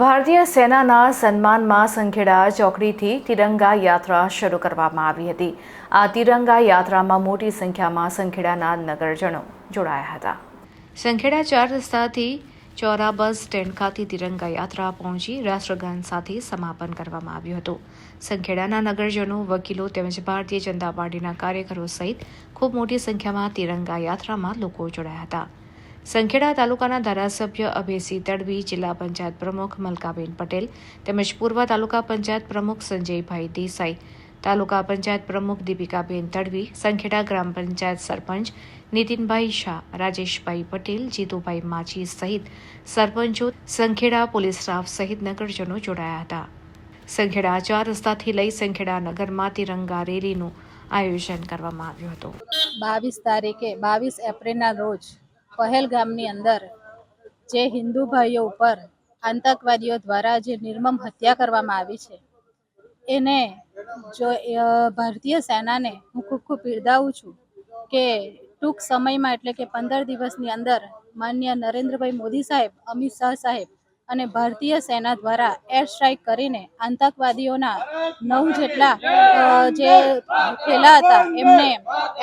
ભારતીય સેનાના સન્માનમાં સંખેડા ચોકડીથી તિરંગા યાત્રા શરૂ કરવામાં આવી હતી. આ તિરંગા યાત્રામાં મોટી સંખ્યામાં સંખેડાના નગરજનો જોડાયા હતા. સંખેડા ચાર રસ્તાથી ચોરા બસ સ્ટેન્ડ ખાતે તિરંગા યાત્રા પહોંચી રાષ્ટ્રગાન સાથે સમાપન કરવામાં આવ્યું હતું. સંખેડાના નગરજનો, વકીલો તેમજ ભારતીય જનતા પાર્ટીના કાર્યકરો સહિત ખૂબ મોટી સંખ્યામાં તિરંગા યાત્રામાં લોકો જોડાયા હતા. સંખેડા તાલુકાના ધારાસભ્ય અભયસિંહ તડવી, જિલ્લા પંચાયત પ્રમુખ મલકાબેન પટેલ તેમજ પૂર્વ તાલુકા પંચાયત પ્રમુખ સંજયભાઈ દેસાઈ, તાલુકા પંચાયત પ્રમુખ દીપિકાબેન તડવી, સંખેડા ગ્રામ પંચાયત સરપંચ નીતિનભાઈ શાહ, રાજેશભાઈ પટેલ, જીતુભાઈ માછી સહિત સરપંચો સંખેડા પોલીસ સ્ટાફ સહિત નગરજનો જોડાયા હતા. સંખેડા ચાર રસ્તાથી લઈ સંખેડા નગરમાં તિરંગા રેલીનું આયોજન કરવામાં આવ્યું હતું. બાવીસ તારીખે, બાવીસ એપ્રિલના રોજ પહેલગામની અંદર, જે હિન્દુ ભાઈઓ ઉપર આતંકવાદીઓ દ્વારા જે નિર્મમ હત્યા કરવામાં આવી છે, એને જો ભારતીય સેનાને હું ખૂબ ખૂબ બિરદાવું છું કે ટૂંક સમયમાં એટલે કે પંદર દિવસની અંદર માન્ય નરેન્દ્રભાઈ મોદી સાહેબ, અમિત શાહ સાહેબ અને ભારતીય સેના દ્વારા એર સ્ટ્રાઇક કરીને આતંકવાદીઓના નવ જેટલા જે થયેલા હતા, એમને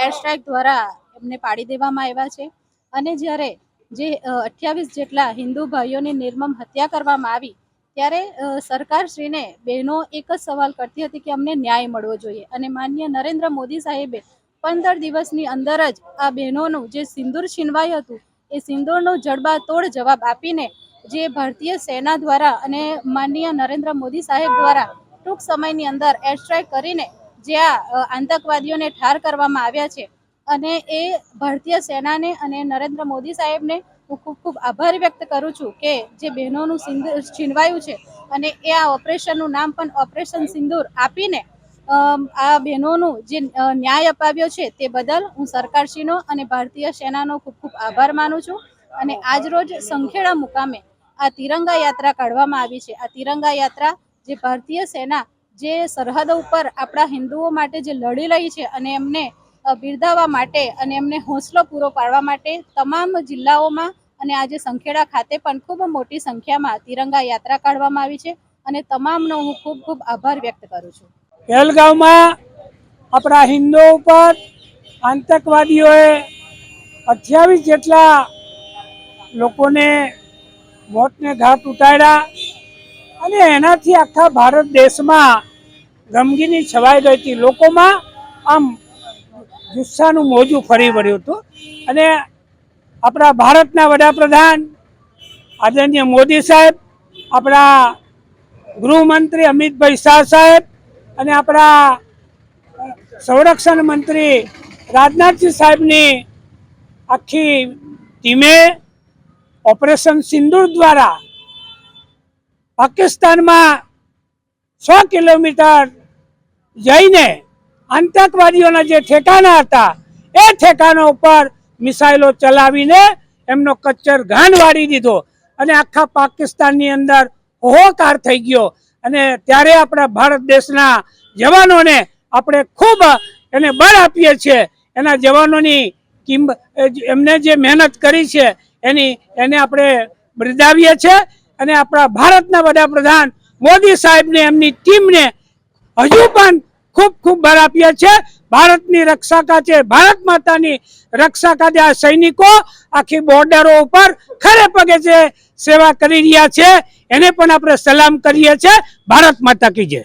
એર સ્ટ્રાઇક દ્વારા એમને પાડી દેવામાં આવ્યા છે. અને જ્યારે જે અઠ્યાવીસ જેટલા હિન્દુ ભાઈઓની નિર્મમ હત્યા કરવામાં આવી, ત્યારે સરકારશ્રીને બહેનો એક જ સવાલ કરતી હતી કે અમને ન્યાય મળવો જોઈએ. અને માન્ય નરેન્દ્ર મોદી સાહેબે પંદર દિવસની અંદર જ આ બહેનોનું જે સિંદૂર છીનવાયું હતું, એ સિંદૂરનો જડબાતોડ જવાબ આપીને જે ભારતીય સેના દ્વારા અને માનનીય નરેન્દ્ર મોદી સાહેબ દ્વારા ટૂંક સમયની અંદર એરસ્ટ્રાઇક કરીને જે આ આતંકવાદીઓને ઠાર કરવામાં આવ્યા છે અને એ ભારતીય સેનાને અને નરેન્દ્ર મોદી સાહેબને હું ખૂબ ખૂબ આભાર વ્યક્ત કરું છું કે જે બહેનોનું સિંદૂર છીનવાયું છે અને એ આ ઓપરેશનનું નામ પણ ઓપરેશન સિંદૂર આપીને આ બહેનોનું જે ન્યાય અપાવ્યો છે તે બદલ હું સરકારશ્રીનો અને ભારતીય સેનાનો ખૂબ ખૂબ આભાર માનું છું. અને આજરોજ સંખેડા મુકામે આ તિરંગા યાત્રા કાઢવામાં આવી છે. આ તિરંગા યાત્રા જે ભારતીય સેના જે સરહદ ઉપર આપણા હિન્દુઓ માટે જે લડી રહી છે અને એમને બિરદાવવા માટે અને એમને હોંસલો પૂરો પાડવા માટે તમામ જિલ્લાઓમાં અને આજે સંખેડા ખાતે પણ ખૂબ મોટી સંખ્યામાં તિરંગા યાત્રા કાઢવામાં આવી છે અને તમામનો હું ખૂબ ખૂબ આભાર વ્યક્ત કરું છું. પહેલગામમાં આપણા હિન્દુ ઉપર આતંકવાદીઓએ અઠ્યાવીસ જેટલા લોકોને મોતને ઘાટ ઉતાર્યા અને એનાથી આખા ભારત દેશમાં ગમગીની છવાઈ ગઈ હતી. લોકોમાં આમ જુસ્સાનું મોજું ફરી વળ્યું હતું. અને આપણા ભારતના વડાપ્રધાન આદરણીય મોદી સાહેબ, આપણા ગૃહમંત્રી અમિતભાઈ શાહ સાહેબ અને આપણા સંરક્ષણ મંત્રી રાજનાથજી સાહેબની આખી ટીમે ઓપરેશન સિંદૂર દ્વારા પાકિસ્તાનમાં સો કિલોમીટર જઈને આતંકવાદીઓના જે ઠેકાણા હતા, એ ઠેકાણા ઉપર મિસાઇલો ચલાવીને એમનો કચ્ચર ઘાન વાળી દીધો. અને આખા પાકિસ્તાનની અંદર હોહોકાર થઈ ગયો. અને ત્યારે આપણા ભારત દેશના જવાનોને આપણે ખૂબ એને બળ આપીએ છીએ. એના જવાનોની કિંમ એમને જે મહેનત કરી છે, એની, એને આપણે બિરદાવીએ છીએ. અને આપણા ભારતના વડાપ્રધાન મોદી સાહેબને, એમની ટીમને હજુ પણ ખૂબ ખૂબ બળ આપીએ છીએ. ભારતની રક્ષા કાચે ભારત માતાની રક્ષા કાચે આ સૈનિકો આખી બોર્ડરો ઉપર ખરે પગે જે સેવા કરી રહ્યા છે, એને પણ આપણે સલામ કરીએ છીએ. ભારત માતા કી જય.